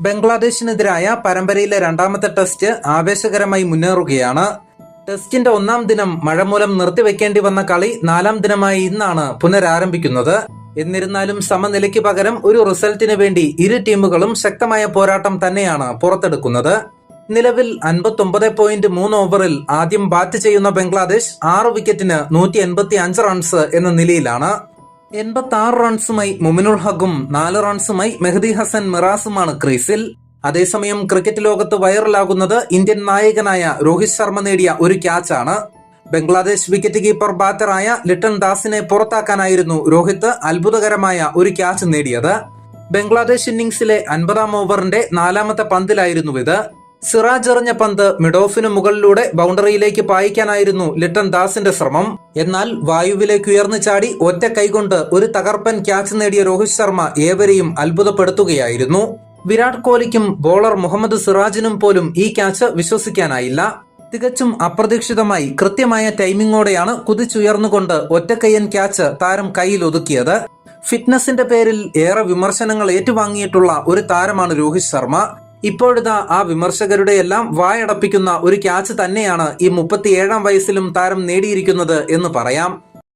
ബംഗ്ലാദേശിനെതിരായ പരമ്പരയിലെ രണ്ടാമത്തെ ടെസ്റ്റ് ആവേശകരമായി മുന്നേറുകയാണ്. ടെസ്റ്റിന്റെ ഒന്നാം ദിനം മഴ മൂലം നിർത്തിവെക്കേണ്ടി വന്ന കളി നാലാം ദിനമായി ഇന്നാണ് പുനരാരംഭിക്കുന്നത്. എന്നിരുന്നാലും സമനിലയ്ക്ക് പകരം ഒരു റിസൾട്ടിന് വേണ്ടി ഇരു ടീമുകളും ശക്തമായ പോരാട്ടം തന്നെയാണ് പുറത്തെടുക്കുന്നത്. നിലവിൽ അൻപത്തൊമ്പത് പോയിന്റ് മൂന്ന് ഓവറിൽ ആദ്യം ബാറ്റ് ചെയ്യുന്ന ബംഗ്ലാദേശ് ആറ് വിക്കറ്റിന് നൂറ്റി എൺപത്തി അഞ്ച് റൺസ് എന്ന നിലയിലാണ്. എൺപത്തി ആറ് റൺസുമായി മുമിനുൾ ഹഖും നാല് റൺസുമായി മെഹദി ഹസൻ മിറാസുമാണ് ക്രീസിൽ. അതേസമയം ക്രിക്കറ്റ് ലോകത്ത് വൈറലാകുന്നത് ഇന്ത്യൻ നായകനായ രോഹിത് ശർമ്മ നേടിയ ഒരു ക്യാച്ചാണ് ബംഗ്ലാദേശ് വിക്കറ്റ് കീപ്പർ ബാറ്ററായ ലിട്ടൺ ദാസിനെ പുറത്താക്കാനായിരുന്നു രോഹിത് അത്ഭുതകരമായ ഒരു ക്യാച്ച് നേടിയത്. ബംഗ്ലാദേശ് ഇന്നിംഗ്സിലെ അൻപതാം ഓവറിന്റെ നാലാമത്തെ പന്തിലായിരുന്നു ഇത്. സിറാജ് എറിഞ്ഞ പന്ത് മിഡോഫിന് മുകളിലൂടെ ബൗണ്ടറിയിലേക്ക് പായിക്കാനായിരുന്നു ലിട്ടൺ ദാസിന്റെ ശ്രമം. എന്നാൽ വായുവിലേക്ക് ഉയർന്നു ചാടി ഒറ്റ കൈകൊണ്ട് ഒരു തകർപ്പൻ ക്യാച്ച് നേടിയ രോഹിത് ശർമ്മ ഏവരെയും അത്ഭുതപ്പെടുത്തുകയായിരുന്നു. വിരാട് കോഹ്ലിക്കും ബോളർ മുഹമ്മദ് സിറാജിനും പോലും ഈ ക്യാച്ച് വിശ്വസിക്കാനായില്ല. തികച്ചും അപ്രതീക്ഷിതമായി കൃത്യമായ ടൈമിങ്ങോടെയാണ് കുതിച്ചുയർന്നുകൊണ്ട് ഒറ്റക്കയ്യൻ ക്യാച്ച് താരം കയ്യിൽ ഒതുക്കിയത്. ഫിറ്റ്നസിന്റെ പേരിൽ ഏറെ വിമർശനങ്ങൾ ഏറ്റുവാങ്ങിയിട്ടുള്ള ഒരു താരമാണ് രോഹിത് ശർമ്മ. ഇപ്പോഴിതാ ആ വിമർശകരുടെ എല്ലാം വായടപ്പിക്കുന്ന ഒരു ക്യാച്ച് തന്നെയാണ് ഈ മുപ്പത്തിയേഴാം വയസ്സിലും താരം നേടിയിരിക്കുന്നത് എന്ന് പറയാം.